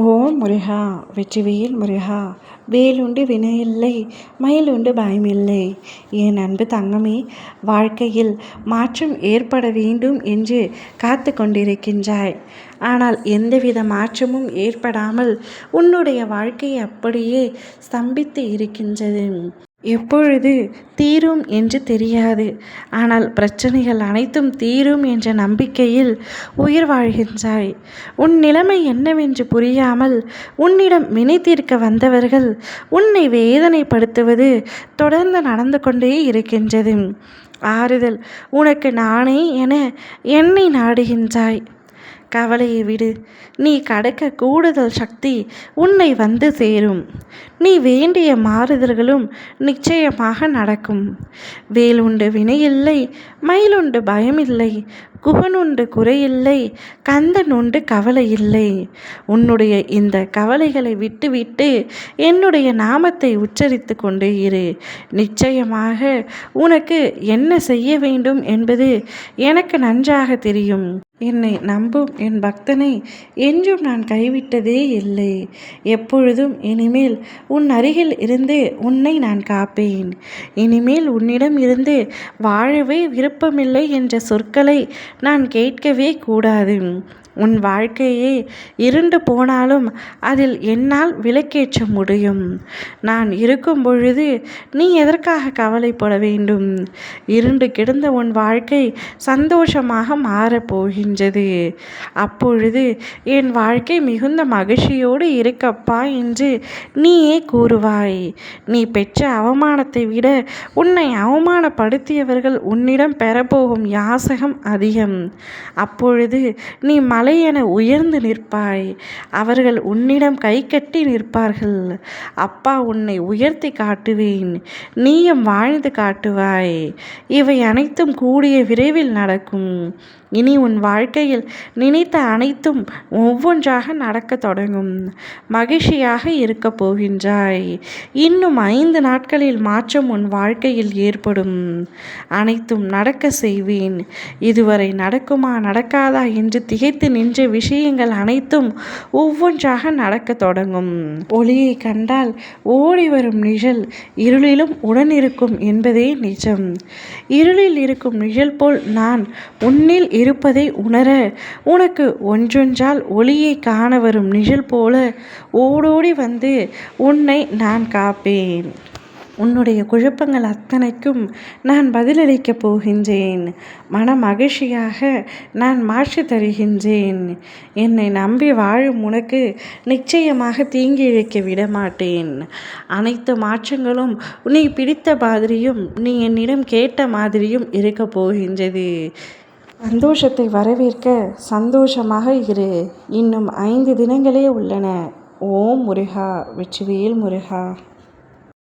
ஓம் முருகா வெற்றிவேல் முருகா வேலுண்டு வினையில்லை மயிலுண்டு பயமில்லை. என் அன்பு தங்கமே வாழ்க்கையில் மாற்றம் ஏற்பட வேண்டும் என்று காத்து கொண்டிருக்கின்றாய். ஆனால் எந்தவித மாற்றமும் ஏற்படாமல் உன்னுடைய வாழ்க்கை அப்படியே ஸ்தம்பித்து இருக்கின்றது. எப்பொழுது தீரும் என்று தெரியாது. ஆனால் பிரச்சனைகள் அனைத்தும் தீரும் என்ற நம்பிக்கையில் உயிர் வாழ்கின்றாய். உன் நிலைமை என்னவென்று புரியாமல் உன்னிடம் வினை தீர்க்க வந்தவர்கள் உன்னை வேதனைப்படுத்துவது தொடர்ந்து நடந்து கொண்டே இருக்கின்றது. ஆறுதல் உனக்கு நானே என என்னை நாடுகின்றாய். கவலையை விடு. நீ கடக்க கூடுதல் சக்தி உன்னை வந்து சேரும். நீ வேண்டிய மாறுதல்களும் நிச்சயமாக நடக்கும். வேலுண்டு வினையில்லை மயிலுண்டு பயமில்லை குகனுண்டு குறையில்லை கந்தன் உண்டு கவலை இல்லை உன்னுடைய இந்த கவலைகளை விட்டுவிட்டு என்னுடைய நாமத்தை உச்சரித்து கொண்டு இரு. நிச்சயமாக உனக்கு என்ன செய்ய வேண்டும் என்பது எனக்கு நன்றாக தெரியும். என்னை நம்பும் என் பக்தனை என்றும் நான் கைவிட்டதே இல்லை. எப்பொழுதும் இனிமேல் உன் அருகில் இருந்து உன்னை நான் காப்பேன். இனிமேல் உன்னிடம் இருந்து வாழவே விருப்பமில்லை என்ற சொற்களை நான் கேட்கவே கூடாது. உன் வாழ்க்கையே இருண்டு போனாலும் அதில் என்னால் விளக்கேற்ற முடியும். நான் இருக்கும் பொழுது நீ எதற்காக கவலைப்பட வேண்டும்? இருண்டு கிடந்த உன் வாழ்க்கை சந்தோஷமாக மாறப்போகின்றது அப்பொழுது என் வாழ்க்கை மிகுந்த மகிழ்ச்சியோடு இருக்கப்பா என்று நீயே கூறுவாய். நீ பெற்ற அவமானத்தை விட உன்னை அவமானப்படுத்தியவர்கள் உன்னிடம் பெறப்போகும் யாசகம் அதிகம். அப்பொழுது நீ மலை என உயர்ந்து நிற்பாய். அவர்கள் உன்னிடம் கை கட்டி நிற்பார்கள். அப்பா உன்னை உயர்த்தி காட்டுவேன். நீயும் வாழ்ந்து காட்டுவாய். இவை அனைத்தும் கூடிய விரைவில் நடக்கும். இனி உன் வாழ்க்கையில் நினைத்த அனைத்தும் ஒவ்வொன்றாக நடக்க தொடங்கும். மகிழ்ச்சியாக இருக்க போகின்றாய். இன்னும் ஐந்து நாட்களில் மாற்றம் உன் வாழ்க்கையில் ஏற்படும். அனைத்தும் நடக்க செய்வேன். இதுவரை நடக்குமா நடக்காதா என்று திகைத்து நின்ற விஷயங்கள் அனைத்தும் ஒவ்வொன்றாக நடக்க தொடங்கும். ஒளியை கண்டால் ஓடி வரும் நிழல் இருளிலும் உடனிருக்கும் என்பதே நிஜம். இருளில் இருக்கும் நிழல் போல் நான் உன்னில் இருப்பதை உணர உனக்கு ஒன்றொன்றால் ஒளியை காண வரும் நிழல் போல ஓடோடி வந்து உன்னை நான் காப்பேன். உன்னுடைய குழப்பங்கள் அத்தனைக்கும் நான் பதிலளிக்கப் போகின்றேன். மன மகிழ்ச்சியாக நான் மாற்றி தருகின்றேன். என்னை நம்பி வாழும் உனக்கு நிச்சயமாக தீங்கி இழைக்க விட மாட்டேன் அனைத்து மாற்றங்களும் நீ பிடித்த மாதிரியும் நீ என்னிடம் கேட்ட மாதிரியும் இருக்கப் போகின்றது. சந்தோஷத்தை வரவேற்க சந்தோஷமாக இரு. இன்னும் ஐந்து தினங்களே உள்ளன. ஓம் முருகா வெற்றிவேல் முருகா.